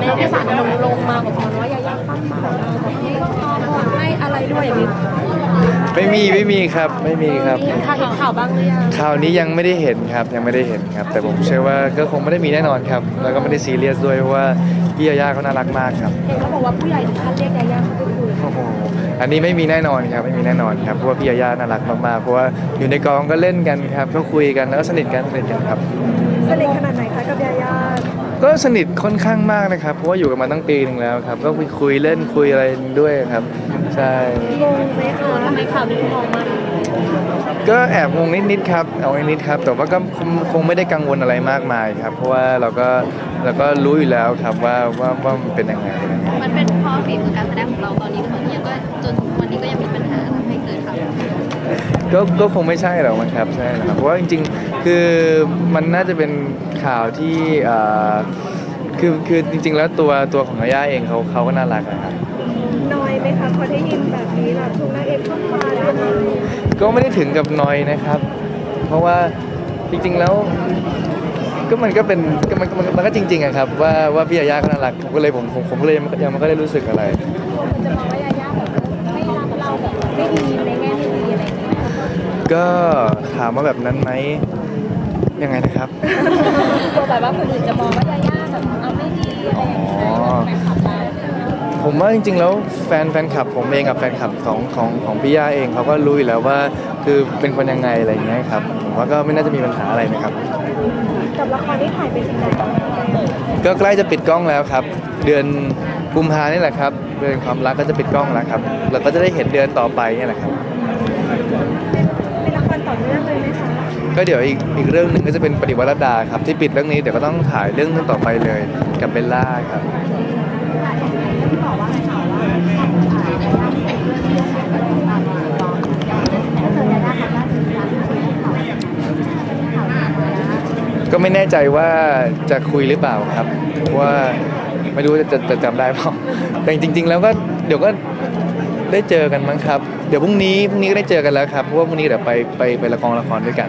ในเอกสารลงลงมาบอกว่ายายาปั้นมาให้ข้อมูลให้อะไรด้วยอย่างนี้ไม่มีไม่มีครับไม่มีครับเห็นข่าวเห็นข่าวบ้างหรือยังข่าวนี้ยังไม่ได้เห็นครับยังไม่ได้เห็นครับ แต่ผมเชื่อว่าก็คงไม่ได้มีแน่นอนครับ แล้วก็ไม่ได้ซีเรียสด้วยเพราะว่าพี่ยาย่าเขาน่ารักมากครับเห็นเขาบอกว่าผู้ใหญ่ถึงขั้นเรียกยายาเข้าไปคุยโอ้โหอันนี้ไม่มีแน่นอนครับไม่มีแน่นอนครับเพราะว่าพี่ยาย่าน่ารักมากๆเพราะว่าอยู่ในกองก็เล่นกันครับก็คุยกันแล้วก็สนิทกันสนิทกันครับสนิทขนาดไหนคะกับยาย่า ก็สนิทค่อนข้างมากนะครับ เพราะว่าอยู่กันมาตั้งปีหนึ่งแล้วครับ ก็คุยคุยเล่นคุยอะไรด้วยครับ ใช่ งงไหมคะทำไมข่าวนี้มองมาก็แอบงงนิดๆครับเอานิดๆครับ แต่ว่าก็คงคงไม่ได้กังวลอะไรมากมายครับ เพราะว่าเราก็เราก็รู้อยู่แล้วครับว่าว่าว่ามันเป็นยังไง มันเป็นเพราะฝีมือการแสดงของเราตอนนี้หรือเปล่าที่ยังก็จนวันนี้ก็ยังมีปัญหาทำให้เกิดข่าว ก็ก็คงไม่ใช่หรอกมั้งครับใช่หรอกครับเพราะว่าจริงๆคือมันน่าจะเป็นข่าวที่เอ่อคือคือจริง ๆ แล้วตัวตัวของอาย่าเองเขาเขาก็น่ารักนะครับ น้อยไหมคะพอได้ยินแบบนี้แบบทุกนางเอกเข้ามาเลยก็ไม่ได้ถึงกับนอยนะครับ เพราะว่าจริงๆแล้ว ก็มันก็เป็นก็มันมันมันก็จริงๆอะครับว่าว่าพี่อาย่าก็น่ารักผมก็เลยผมผมผมก็เลยยังยังไม่ได้รู้สึกอะไร จะมองว่ายายาแบบไม่รักเราแบบไม่ดีในแง่ไม่ดีอะไรอย่างเงี้ย ก็ถามว่าแบบนั้นไหมยังไงนะครับ กลัวแบบว่าคนอื่นจะมองว่ายายาแบบเอาไม่ดีอะไรอย่างเงี้ยแฟนคลับเราผมว่าจริงๆ แล้วแฟนแฟนคลับผมเองกับแฟนคลับของของของพี่ย่าเองเขาก็รู้อยู่แล้วว่าคือเป็นคนยังไงอะไรอย่างเงี้ยครับผมว่าก็ไม่น่าจะมีปัญหาอะไรนะครับ กับละครที่ถ่ายไปถึงไหนแล้วคะก็ใกล้จะปิดกล้องแล้วครับ เดือนกุมภานี่แหละครับเดือนความรักก็จะปิดกล้องแล้วครับเราก็จะได้เห็นเดือนต่อไปเนี่ยแหละครับเป็นละคร ต่อเนื่องเลยไหมคะก็เดี๋ยวอีกอีกเรื่องหนึ่งก็จะเป็นปฏิวัติรัตดาครับ ที่ปิดเรื่องนี้เดี๋ยวก็ต้องถ่ายเรื่องนึงต่อไปเลยกับเบลล่าครับก็ไม่แน่ใจว่าจะคุยหรือเปล่าครับว่าไม่รู้จะจะจำได้เปล่าแต่จริง ๆ แล้วก็เดี๋ยวก็ได้เจอกันมั้งครับ เดี๋ยวพรุ่งนี้พรุ่งนี้ก็ได้เจอกันแล้วครับเพราะว่าพรุ่งนี้เดี๋ยวไปไปไปละครละครด้วยกัน